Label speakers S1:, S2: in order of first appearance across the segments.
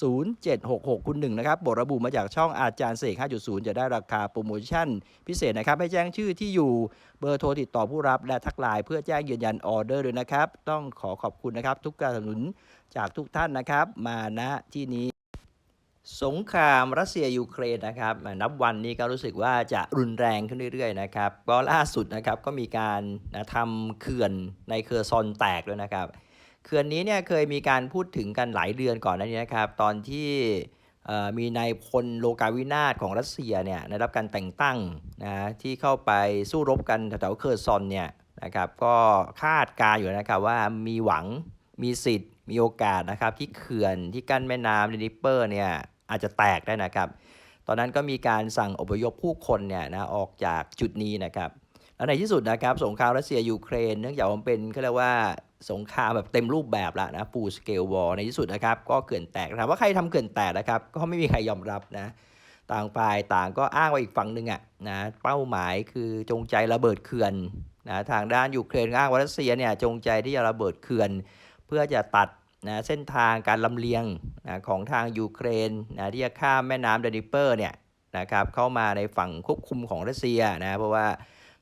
S1: 0766 คุณหนึ่งนะครับบทระบุมาจากช่องอาจารย์เสก 5.0 จะได้ราคาโปรโมชั่น พิเศษนะครับ ให้แจ้งชื่อที่อยู่เบอร์โทรติดต่อผู้รับและทักไลน์เพื่อแจ้งยืนยันออเดอร์ด้วยนะครับ ต้องขอขอบคุณนะครับ ทุกการสนับสนุนจากทุกท่านนะครับ มาณที่นี้ สงครามรัสเซียยูเครนนะครับนับวันนี้ก็รู้สึกว่าจะรุนแรงขึ้นเรื่อยๆนะครับก็ล่าสุดนะครับก็มีการนะทำเขื่อนในเคอร์ซอนแตกด้วยนะครับ เขื่อนนี้เนี่ยเคยมีการพูดถึงกันหลายเดือนก่อนหน้านี้นะครับ ตอนที่มีนายพลโลกาวินาศของรัสเซียเนี่ยได้รับการแต่งตั้งนะที่เข้าไปสู้รบกันแถวเคอร์ซอนเนี่ยนะครับก็คาดการอยู่นะครับว่ามีหวังมีสิทธิ์ มีโอกาสนะครับที่เขื่อนที่กั้นแม่น้ำเดนิเปอร์เนี่ยอาจจะแตกได้นะครับ ตอนนั้นก็มีการสั่งอพยพผู้คนเนี่ยนะออกจากจุดนี้นะครับ แล้วในที่สุดนะครับสงครามรัสเซียยูเครนเนื่องจากว่ามันเป็นเขาเรียกว่า สงครามแบบเต็มรูปแบบละนะ full scale war ในที่สุดนะครับ ก็เขื่อนแตกถามว่าใครทำเขื่อนแตกนะครับ ก็ไม่มีใครยอมรับนะ ต่างฝ่ายต่างก็อ้างว่าอีกฝั่งหนึ่งอะนะเป้าหมายคือจงใจระเบิดเขื่อนนะทางด้านยูเครนอ้างว่ารัสเซียเนี่ยจงใจที่จะระเบิดเขื่อน เพื่อจะตัดนะเส้นทางการลำเลียงนะของทางยูเครนนะที่จะข้ามแม่น้ำเดนิเปอร์เนี่ยนะครับเข้ามาในฝั่งควบคุมของรัสเซียนะเพราะว่า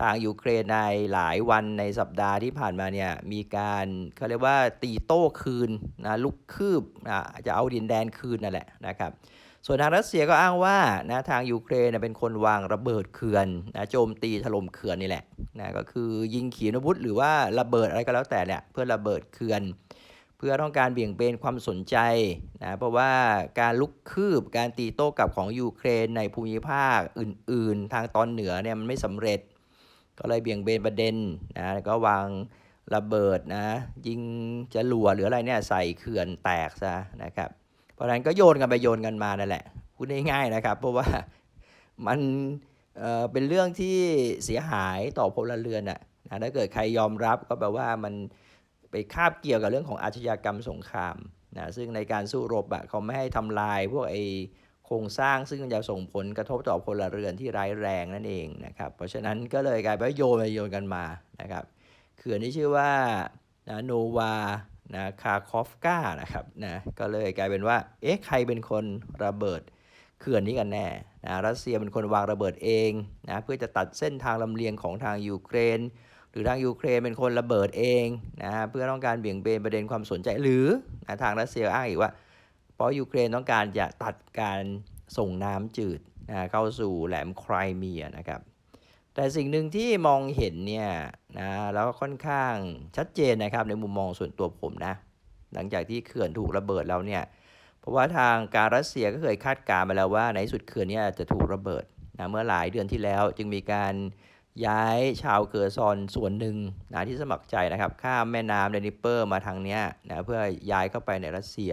S1: ทางยูเครนในหลายวันในสัปดาห์ที่ผ่านมาเนี่ยมีการเขาเรียกว่าตีโต้คืนนะลุกคืบนะจะเอาดินแดนคืนนั่นแหละนะครับส่วนทางรัสเซียก็อ้างว่านะทางยูเครนเป็นคนวางระเบิดเขื่อนนะโจมตีถล่มเขื่อนนี่แหละนะก็คือยิงขีปนาวุธหรือว่าระเบิดอะไรก็แล้วแต่เนี่ยเพื่อระเบิดเขื่อน เพื่อต้องการเบี่ยงเบนความสนใจนะเพราะว่าการลุกคืบการตีโต้กลับของยูเครนในภูมิภาคอื่น ๆ ทางตอนเหนือเนี่ยมันไม่สำเร็จ ก็เลยเบี่ยงเบนประเด็นนะก็วางระเบิดนะ ยิงจรวดหรืออะไรเนี่ยใส่เขื่อนแตกซะนะครับ เพราะฉะนั้นก็โยนกันไปโยนกันมานั่นแหละพูดง่ายๆนะครับ เพราะว่ามันเอ่อเป็นเรื่องที่เสียหายต่อพลเรือนอะนะถ้าเกิดใครยอมรับก็แปลว่ามันไปคาบเกี่ยวกับเรื่องของอาชญากรรมสงครามนะซึ่งในการสู้รบอะเขาไม่ให้ทำลายพวกไอ โครงสร้างซึ่งจะส่งผลกระทบต่อพลเรือนที่ร้ายแรงนั่นเองนะครับ เพราะฉะนั้นก็เลยกลายเป็นโยนไปโยนกันมานะครับเขื่อนที่ชื่อว่านะโนวานะคาคอฟกานะครับนะก็เลยกลายเป็นว่าเอ๊ะใครเป็นคนระเบิดเขื่อนนี้กันแน่นะรัสเซียเป็นคนวางระเบิดเองนะเพื่อจะตัดเส้นทางลำเลียงของทางยูเครน หรือทางยูเครนเป็นคนระเบิดเองนะเพื่อต้องการเบี่ยงเบนประเด็นความสนใจหรือนะทางรัสเซียอ้างอีกว่า ราะยูเครนต้องการจะตัดการส่งน้ำจืดนะเข้าสู่แหลมไครเมียนะครับ แต่สิ่งหนึ่งที่มองเห็นเนี่ยนะแล้วค่อนข้างชัดเจนนะครับในมุมมองส่วนตัวผมนะ หลังจากที่เขื่อนถูกระเบิดแล้วเนี่ยเพราะว่าทางการรัสเซียก็เคยคาดการณ์มาแล้วว่าในสุดเขื่อนเนี้จะถูกระเบิดนะเมื่อหลายเดือนที่แล้วจึงมีการย้ายชาวเกอร์ซอนส่วนหนึ่งนะที่สมัครใจนะครับ ข้ามแม่น้ำเดนิเปอร์มาทางเนี้ยนะเพื่อย้ายเข้าไปในรัสเซีย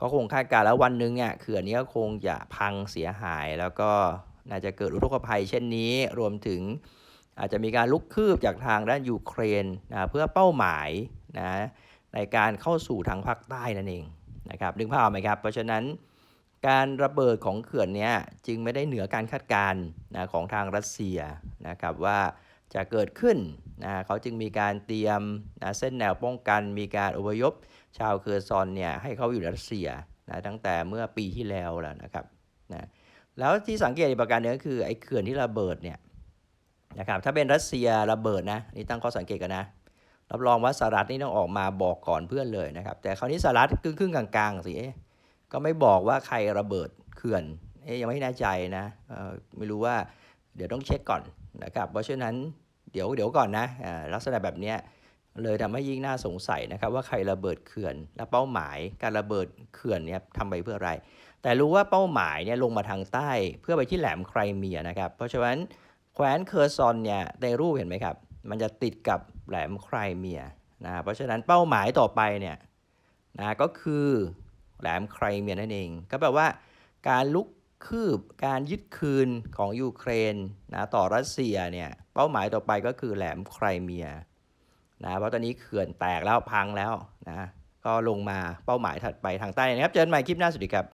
S1: ก็คงคาดการ์แล้ววันหนึ่งเนี่ยเขื่อนนี้ก็คงจะพังเสียหาย แล้วก็น่าจะเกิดอุทกภัยเช่นนี้รวมถึงอาจจะมีการลุกคืบจากทางด้านยูเครนนะเพื่อเป้าหมายนะในการเข้าสู่ทางภาคใต้นั่นเองนะครับนึกภาพออกไหมครับ เพราะฉะนั้นการระเบิดของเขื่อนเนี้ยจึงไม่ได้เหนือการคาดการณ์นะของทางรัสเซียนะครับว่า จะเกิดขึ้นนะเขาจึงมีการเตรียมนะเส้นแนวป้องกันมีการอพยพ ชาวเคอร์ซอนเนี่ยให้เขาอยู่รัสเซียนะตั้งแต่เมื่อปีที่แล้วแล้วนะครับนะแล้วที่สังเกตอีกประการหนึงก็คือไอ้เขื่อนที่ระเบิดเนี่ยนะครับถ้าเป็นรัสเซียระเบิดนะนี่ตั้งข้อสังเกตกันนะรับรองว่าสหรัฐนี่ต้องออกมาบอกก่อนเพื่อนเลยนะครับ แต่คราวนี้สหรัฐครึ่งครึ่งกลางๆสิก็ไม่บอกว่าใครระเบิดเขื่อนยังไม่แน่ใจนะไม่รู้ว่าเดี๋ยวต้องเช็คก่อน นะครับเพราะฉะนั้นเดี๋ยวเดี๋ยวก่อนนะลักษณะแบบนี้เลยทำให้ยิ่งน่าสงสัยนะครับว่าใครระเบิดเขื่อนและเป้าหมาย การระเบิดเขื่อนเนี่ยทำไปเพื่ออะไร แต่รู้ว่าเป้าหมายเนี่ยลงมาทางใต้เพื่อไปที่แหลมไครเมียนะครับเพราะฉะนั้นแคว้นเคอร์ซอนเนี่ยในรูปเห็นไหมครับ มันจะติดกับแหลมไครเมียนะเพราะฉะนั้นเป้าหมายต่อไปเนี่ยนะก็คือแหลมไครเมียนั่นเอง ก็แปลว่าการลุก คืบการยึดคืนของยูเครนนะต่อรัสเซียเนี่ยเป้าหมายต่อไปก็คือแหลมไครเมียนะเพราะตอนนี้เขื่อนแตกแล้วพังแล้วนะก็ลงมาเป้าหมายถัดไปทางใต้นะครับ เจอกันใหม่คลิปหน้าสวัสดีครับ